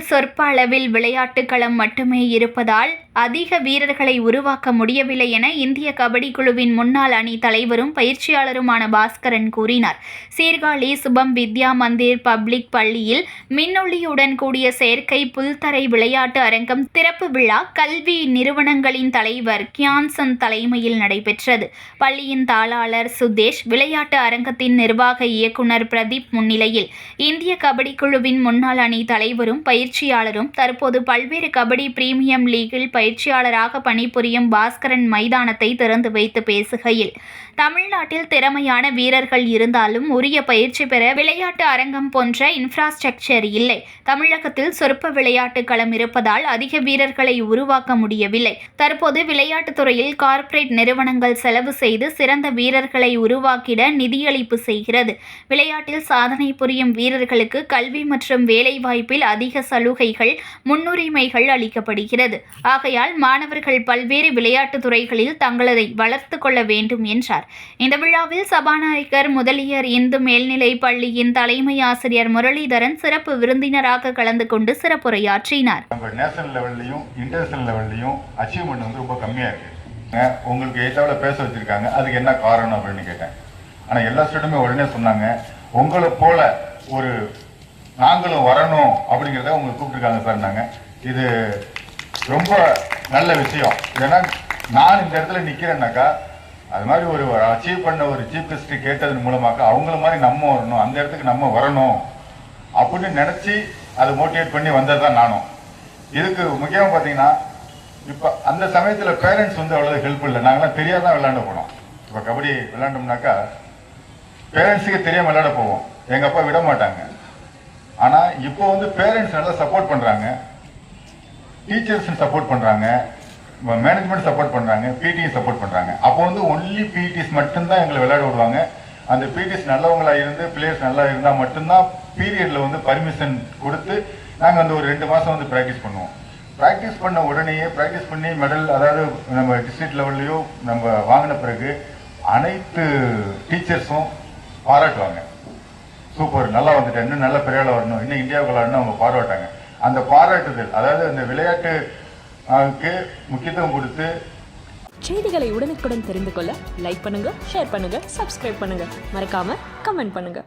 சொற்ப அளவில் விளையாட்டு களம் மட்டுமே இருப்பதால் அதிக வீரர்களை உருவாக்க முடியவில்லை என இந்திய கபடி குழுவின் முன்னாள் அணி தலைவரும் பயிற்சியாளருமான பாஸ்கரன் கூறினார். சீர்காழி சுபம் வித்யா மந்திர் பப்ளிக் பள்ளியில் மின்னொளியுடன் கூடிய செயற்கை புல்தரை விளையாட்டு அரங்கம் திறப்பு விழா கல்வி நிறுவனங்களின் தலைவர் கியான்சன் தலைமையில் நடைபெற்றது. பள்ளியின் தாளாளர் சுதேஷ் விளையாட்டு அரங்கத்தின் நிர்வாக இயக்குனர் பிரதீப் முன்னிலையில் இந்திய கபடி குழுவின் முன்னாள் அணி தலைவரும் பயிற்சியாளரும் தற்போது பல்வேறு கபடி பிரீமியம் லீகில் பயிற்சியாளராக பணிபுரியும் பாஸ்கரன் மைதானத்தை திறந்து வைத்து பேசுகையில் தமிழ்நாட்டில் திறமையான வீரர்கள் இருந்தாலும் உரிய பயிற்சி பெற விளையாட்டு அரங்கம் போன்ற இன்ஃப்ராஸ்ட்ரக்சர் இல்லை. தமிழகத்தில் சொற்ப விளையாட்டு களம் இருப்பதால் அதிக வீரர்களை உருவாக்க முடியவில்லை. தற்போது விளையாட்டுத் துறையில் கார்ப்பரேட் நிறுவனங்கள் செலவு செய்து சிறந்த வீரர்களை உருவாக்கிட நிதியளிப்பு செய்கிறது. விளையாட்டில் சாதனை புரியும் வீரர்களுக்கு கல்வி மற்றும் வேலைவாய்ப்பில் அதிக சலுகைகள் முன்னுரிமைகள் அளிக்கப்படுகிறது. ஆகையால் மாணவர்கள் பல்வேறு விளையாட்டுத் துறைகளில் தங்களதை வளர்த்து கொள்ள வேண்டும் என்றார். இந்த விழாவில் சபாநாயகர் முதலியர் இந்து மேல்நிலை பள்ளியின் தலைமை ஆசிரியர் முரளிதரன் சிறப்பு விருந்தினராக கலந்து கொண்டு சிறப்புரையாற்றினார். நேஷனல் லெவல்லையும் இன்டர்நேஷனல் லெவல்லையும் அச்சீவ்மெண்ட் வந்து ரொம்ப கம்மியாக இருக்கு. உங்களுக்கு எயிட்டாவில் பேச வச்சிருக்காங்க. அதுக்கு என்ன காரணம் அப்படின்னு கேட்டேன். ஆனால் எல்லா ஸ்டூடெண்ட்டுமே உடனே சொன்னாங்க உங்களை போல ஒரு நாங்களும் வரணும் அப்படிங்கிறத உங்களுக்கு கூப்பிட்டுருக்காங்க சார் நாங்கள் இது ரொம்ப நல்ல விஷயம். ஏன்னா நான் இந்த இடத்துல நிற்கிறேன்னாக்கா அது மாதிரி ஒரு அச்சீவ் பண்ண ஒரு சீஃப் கெஸ்ட் கேட்டதன் மூலமாக அவங்கள மாதிரி நம்ம வரணும் அந்த இடத்துக்கு நம்ம வரணும் அப்படின்னு நினச்சி அதை மோட்டிவேட் பண்ணி வந்தது தான் நானும். இதுக்கு முக்கியமாக பார்த்தீங்கன்னா இப்போ அந்த சமயத்தில் பேரண்ட்ஸ் வந்து அவ்வளோ ஹெல்ப் இல்லை. நாங்களாம் தெரியாதான் விளையாட போனோம். இப்போ கபடி விளையாண்டோம்னாக்கா பேரண்ட்ஸுக்கு தெரியாமல் விளையாட போவோம். எங்கள் அப்பா விட மாட்டாங்க. இப்போ வந்து பேரண்ட்ஸ் நல்லா சப்போர்ட் பண்ணுறாங்க டீச்சர்ஸ் சப்போர்ட் பண்ணுறாங்க மேனேஜ்மெண்ட் சப்போர்ட் பண்ணுறாங்க பிடிஎஸ் சப்போர்ட் பண்ணுறாங்க அப்போ வந்து ஒன்லி பிடிஎஸ் மட்டும்தான் எங்களை விளையாட விடுவாங்க. அந்த பிடிஎஸ் நல்லவங்களாக இருந்து பிளேயர்ஸ் நல்லா இருந்தால் மட்டும்தான் பீரியடில் வந்து பர்மிஷன் கொடுத்து நாங்கள் வந்து ஒரு ரெண்டு மாதம் வந்து ப்ராக்டிஸ் பண்ணுவோம். ப்ராக்டிஸ் பண்ண உடனேயே ப்ராக்டிஸ் பண்ணி மெடல் அதாவது நம்ம டிஸ்ட்ரிக்ட் லெவல்லையோ நம்ம வாங்கின பிறகு அனைத்து டீச்சர்ஸும் பாராட்டுவாங்க. சூப்பர் நல்லா வந்துட்டு இன்னும் நல்ல பெரியால வரணும். இன்னும் இந்தியாவுக்கு விளையாடணும் அவங்க பாராட்டாங்க அந்த பாராட்டுதல் அதாவது அந்த விளையாட்டுக்கு முக்கியத்துவம் கொடுத்து செய்திகளை உடனுக்குடன் தெரிந்து கொள்ள லைக் பண்ணுங்க ஷேர் பண்ணுங்க சப்ஸ்கிரைப் பண்ணுங்க. மறக்காம கமெண்ட் பண்ணுங்க.